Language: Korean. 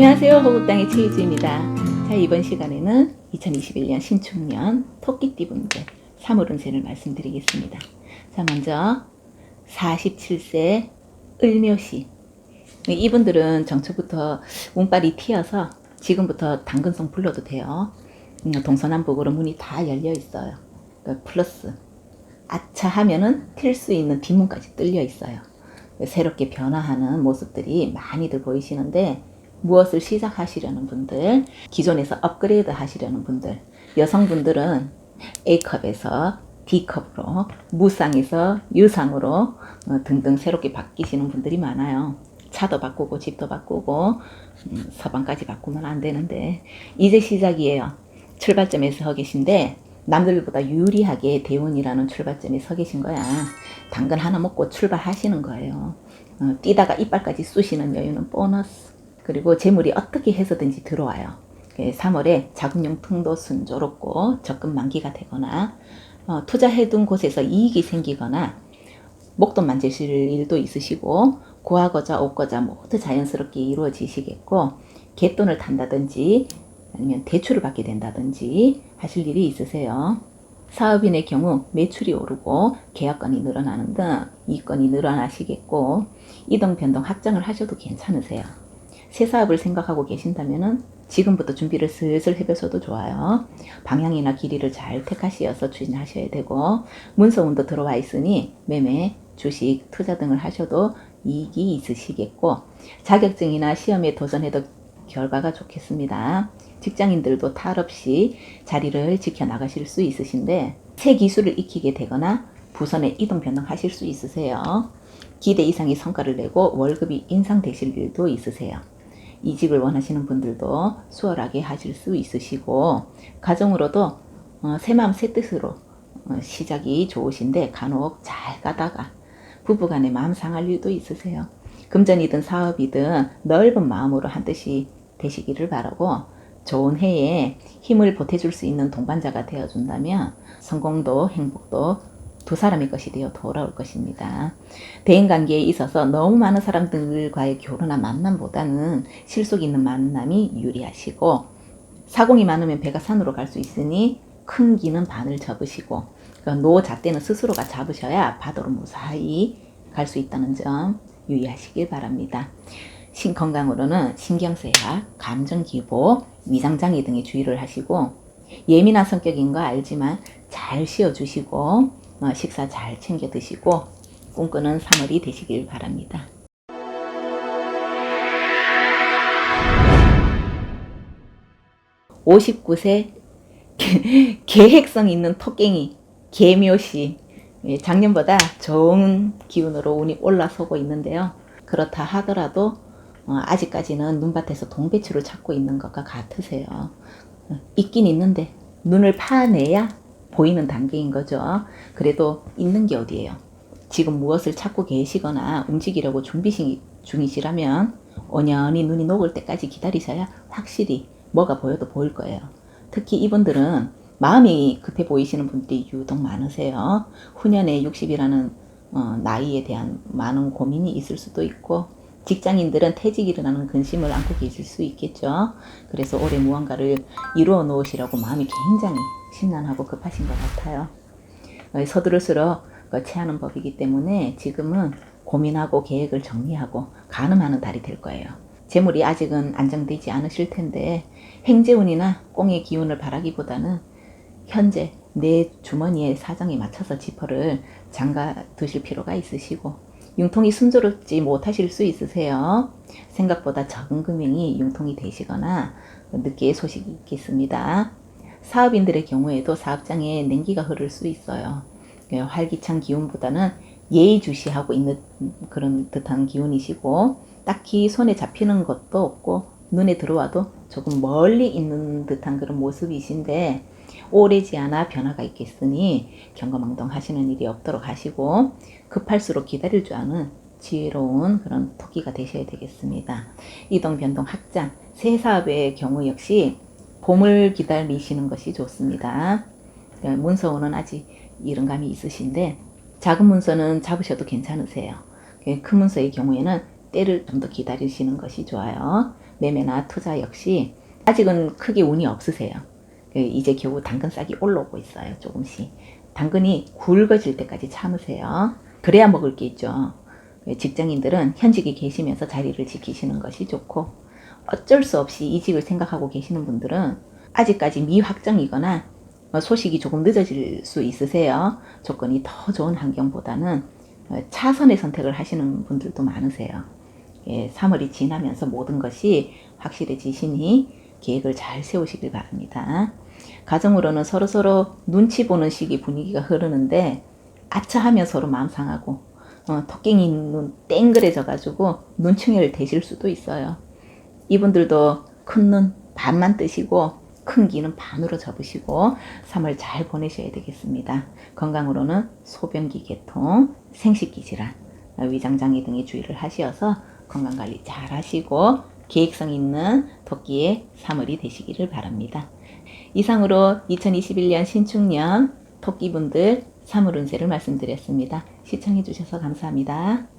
안녕하세요. 호국당의 최희주입니다. 자, 이번 시간에는 2021년 신축년 토끼띠 분들 3월 운세를 말씀드리겠습니다. 자, 먼저 47세 을묘시 이분들은 정초부터 운빨이 튀어서 지금부터 당근송 불러도 돼요. 음, 동서남북으로 문이 다 열려 있어요. 그러니까 플러스 아차 하면은 튈 수 있는 뒷문까지 뚫려 있어요. 새롭게 변화하는 모습들이 많이들 보이시는데 무엇을 시작하시려는 분들, 기존에서 업그레이드 하시려는 분들, 여성분들은 A컵에서 D컵으로, 무쌍에서 유상으로 어, 등등 새롭게 바뀌시는 분들이 많아요. 차도 바꾸고 집도 바꾸고 음, 서방까지 바꾸면 안 되는데 이제 시작이에요. 출발점에 서 계신데 남들보다 유리하게 대운이라는 출발점에 서 계신 거야. 당근 하나 먹고 출발하시는 거예요. 어, 뛰다가 이빨까지 쑤시는 여유는 보너스. 그리고 재물이 어떻게 해서든지 들어와요. 3월에 자금융통도 순조롭고 적금 만기가 되거나 어, 투자해둔 곳에서 이익이 생기거나 목돈 만지실 일도 있으시고 구하고자 얻고자 모두 자연스럽게 이루어지시겠고 갯돈을 탄다든지 아니면 대출을 받게 된다든지 하실 일이 있으세요. 사업인의 경우 매출이 오르고 계약건이 늘어나는 등 이건이 늘어나시겠고 이동 변동 확장을 하셔도 괜찮으세요. 새 사업을 생각하고 계신다면은 지금부터 준비를 슬슬 해보셔도 좋아요. 방향이나 길이를 잘 택하시어서 추진하셔야 되고 문서운도 들어와 있으니 매매, 주식, 투자 등을 하셔도 이익이 있으시겠고 자격증이나 시험에 도전해도 결과가 좋겠습니다. 직장인들도 탈 없이 자리를 지켜나가실 수 있으신데 새 기술을 익히게 되거나 부선에 이동 변동하실 수 있으세요. 기대 이상의 성과를 내고 월급이 인상되실 일도 있으세요. 이직을 원하시는 분들도 수월하게 하실 수 있으시고 가정으로도 어, 새 마음 새 뜻으로 어, 시작이 좋으신데 간혹 잘 가다가 부부간에 마음 상할 일도 있으세요. 금전이든 사업이든 넓은 마음으로 한 뜻이 되시기를 바라고 좋은 해에 힘을 보태줄 수 있는 동반자가 되어준다면 성공도 행복도 두 사람의 것이 되어 돌아올 것입니다. 대인관계에 있어서 너무 많은 사람들과의 결혼한 만남보다는 실속 있는 만남이 유리하시고 사공이 많으면 배가 산으로 갈 수 있으니 큰 기는 반을 접으시고 그러니까 노잣대는 스스로가 잡으셔야 바다로 무사히 갈 수 있다는 점 유의하시길 바랍니다. 신건강으로는 신경쇠약, 감정기복, 위장장애 등에 주의를 하시고 예민한 성격인 거 알지만 잘 쉬어주시고 어, 식사 잘 챙겨 드시고 꿈꾸는 3월이 되시길 바랍니다. (59세) 계획성 있는 토깽이 개묘시 예, 작년보다 좋은 기운으로 운이 올라서고 있는데요. 그렇다 하더라도 어, 아직까지는 눈밭에서 동배추를 찾고 있는 것과 같으세요. 어, 있긴 있는데 눈을 파내야 보이는 단계인 거죠. 그래도 있는 게 어디예요? 지금 무엇을 찾고 계시거나 움직이려고 준비 중이시라면 온연히 눈이 녹을 때까지 기다리셔야 확실히 뭐가 보여도 보일 거예요. 특히 이분들은 마음이 급해 보이시는 분들이 유독 많으세요. 후년에 60이라는 어, 나이에 대한 많은 고민이 있을 수도 있고 직장인들은 퇴직이라는 근심을 안고 계실 수 있겠죠. 그래서 올해 무언가를 이루어 놓으시라고 마음이 굉장히 심란하고 급하신 것 같아요. 어, 서두를수록 체하는 법이기 때문에 지금은 고민하고 계획을 정리하고 가늠하는 달이 될 거예요. 재물이 아직은 안정되지 않으실 텐데 행재운이나 꽁의 기운을 바라기보다는 현재 내 주머니의 사정에 맞춰서 지퍼를 잠가 두실 필요가 있으시고 융통이 순조롭지 못하실 수 있으세요. 생각보다 적은 금융이 융통이 되시거나 늦게 소식이 있겠습니다. 사업인들의 경우에도 사업장에 냉기가 흐를 수 있어요. 예, 활기찬 기운보다는 예의주시하고 있는 그런 듯한 기운이시고 딱히 손에 잡히는 것도 없고 눈에 들어와도 조금 멀리 있는 듯한 그런 모습이신데 오래지 않아 변화가 있겠으니 경거망동 하시는 일이 없도록 하시고 급할수록 기다릴 줄 아는 지혜로운 그런 토끼가 되셔야 되겠습니다. 이동 변동 확장 새 사업의 경우 역시 봄을 기다리시는 것이 좋습니다. 네, 문서는 아직 이런 감이 있으신데 작은 문서는 잡으셔도 괜찮으세요. 큰 문서의 경우에는 때를 좀 더 기다리시는 것이 좋아요. 매매나 투자 역시 아직은 크게 운이 없으세요. 그 이제 겨우 당근 싹이 올라오고 있어요. 조금씩. 당근이 굵어질 때까지 참으세요. 그래야 먹을 게 있죠. 직장인들은 현직에 계시면서 자리를 지키시는 것이 좋고 어쩔 수 없이 이직을 생각하고 계시는 분들은 아직까지 미확정이거나 어, 소식이 조금 늦어질 수 있으세요. 조건이 더 좋은 환경보다는 어, 차선의 선택을 하시는 분들도 많으세요. 예, 3월이 지나면서 모든 것이 확실해지시니 계획을 잘 세우시길 바랍니다. 가정으로는 서로서로 눈치 보는 시기 분위기가 흐르는데 아차하면 서로 마음 상하고 어, 토끼니 눈 땡그레져 가지고 눈충혈 되실 수도 있어요. 이분들도 큰 눈 반만 뜨시고 큰 귀는 반으로 접으시고 3월 잘 보내셔야 되겠습니다. 건강으로는 소변기 계통, 생식기 질환, 위장장애 등에 주의를 하셔서 건강관리 잘 하시고 계획성 있는 토끼의 3월이 되시기를 바랍니다. 이상으로 2021년 신축년 토끼분들 3월 운세를 말씀드렸습니다. 시청해 주셔서 감사합니다.